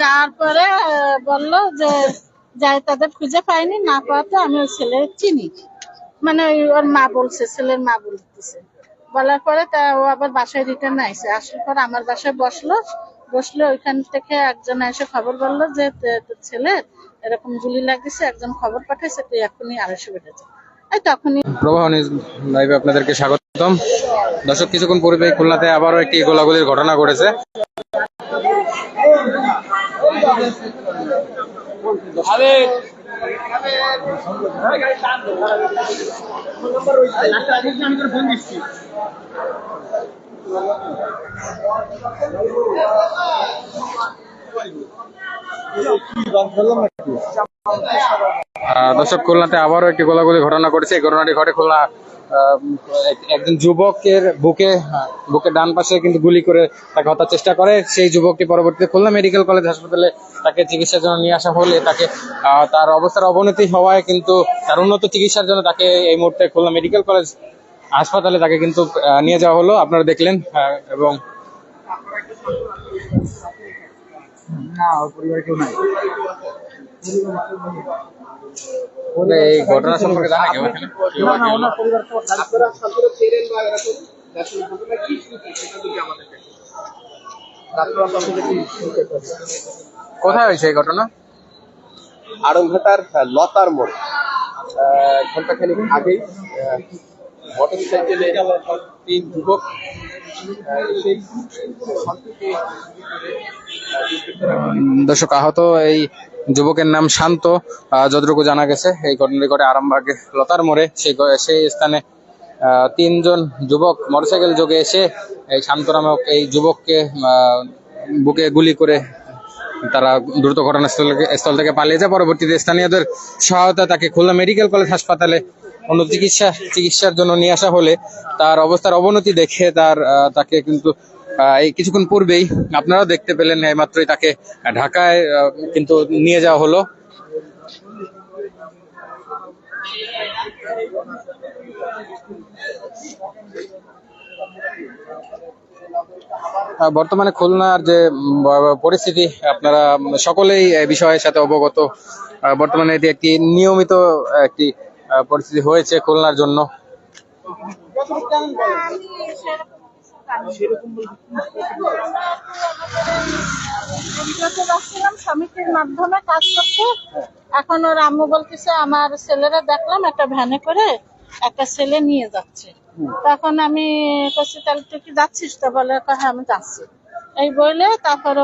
যাওয়ার পরে আহ, বলল যে যাই তাদের খুঁজে পাইনি না পাওয়াতে আমি ওই ছেলে চিনি। মানে ওর মা বলছে ছেলের মা বলতেছে। বলার পরে তা ও আবার বাসায় রিটার্ন আইসে আসার পর আমার বাসায় বসল বসলে ওইখান থেকে একজন এসে খবর বলল যে তোর ছেলের এরকম গুলি লাগিয়েছে একজন খবর পাঠাইছে তুই এখনই আড়াইশো এই তখনই প্রবাহ নিউজ লাইভে আপনাদেরকে স্বাগতম। দর্শক কিছুক্ষণ পূর্বে খুলনাতে আবারও একটি গোলাগুলির ঘটনা ঘটেছে। দর্শক খুলনাতে আবারও একটি গোলাগুলি ঘটনা ঘটেছে। এই ঘটনাটি ঘটে খুলনা একজন যুবকের বুকে বুকে ডান পাশে কিন্তু গুলি করে তাকে হত্যার চেষ্টা করে। সেই যুবকটি পরবর্তীতে খুলনা মেডিকেল কলেজ হাসপাতালে তাকে চিকিৎসার জন্য নিয়ে আসা হলে তাকে তার অবস্থার অবনতি হওয়ায় কিন্তু তার উন্নত চিকিৎসার জন্য তাকে এই মুহূর্তে খুলনা মেডিকেল কলেজ হাসপাতালে তাকে কিন্তু নিয়ে যাওয়া হলো। আপনারা দেখলেন এবং এই ঘটনা সম্পর্কে জানা কেউ? কোথায় হয়েছে এই ঘটনা? আড়ংঘাটার লতার মোড়। আহ, ঘন্টাখানিক আগেই মোটর সাইকেলে তিন যুবক দর্শক আহত এই যুবকের নাম শান্ত। যতটুকু জানা গেছে, এই ঘটনাটি ঘটে আরামবাগে লতার মোড়ে সেই সেই স্থানে তিনজন যুবক মোটরসাইকেল যোগে এসে এই শান্ত নামক এই যুবককে বুকে গুলি করে তারা দ্রুত ঘটনাস্থল থেকে- পালিয়ে যায়। পরবর্তীতে স্থানীয়দের সহায়তা তাকে খুলনা মেডিকেল কলেজ হাসপাতালে অন্য চিকিৎসা চিকিৎসার জন্য নিয়ে আসা হলে তার অবস্থার অবনতি দেখে তার তাকে কিন্তু এই কিছুক্ষণ পূর্বেই আপনারাও দেখতে পেলেন এই মাত্রই তাকে ঢাকায় কিন্তু নিয়ে যাওয়া হলো। বর্তমানে খুলনার যে পরিস্থিতি, আপনারা সকলেই বিষয়ের সাথে অবগত। বর্তমানে এটি একটি নিয়মিত একটি পরিস্থিতি হয়েছে খুলনার জন্য। যাচ্ছিলাম সমিতির মাধ্যমে কাজ করতে। এখন ওর আম্মু বলতেছে আমার ছেলেরা দেখলাম একটা ভ্যানে করে একটা ছেলে নিয়ে যাচ্ছে। তখন আমি বলছি তাহলে তুই কি যাচ্ছিস? তো বলে হ্যাঁ আমি যাচ্ছি। এই বলে তারপর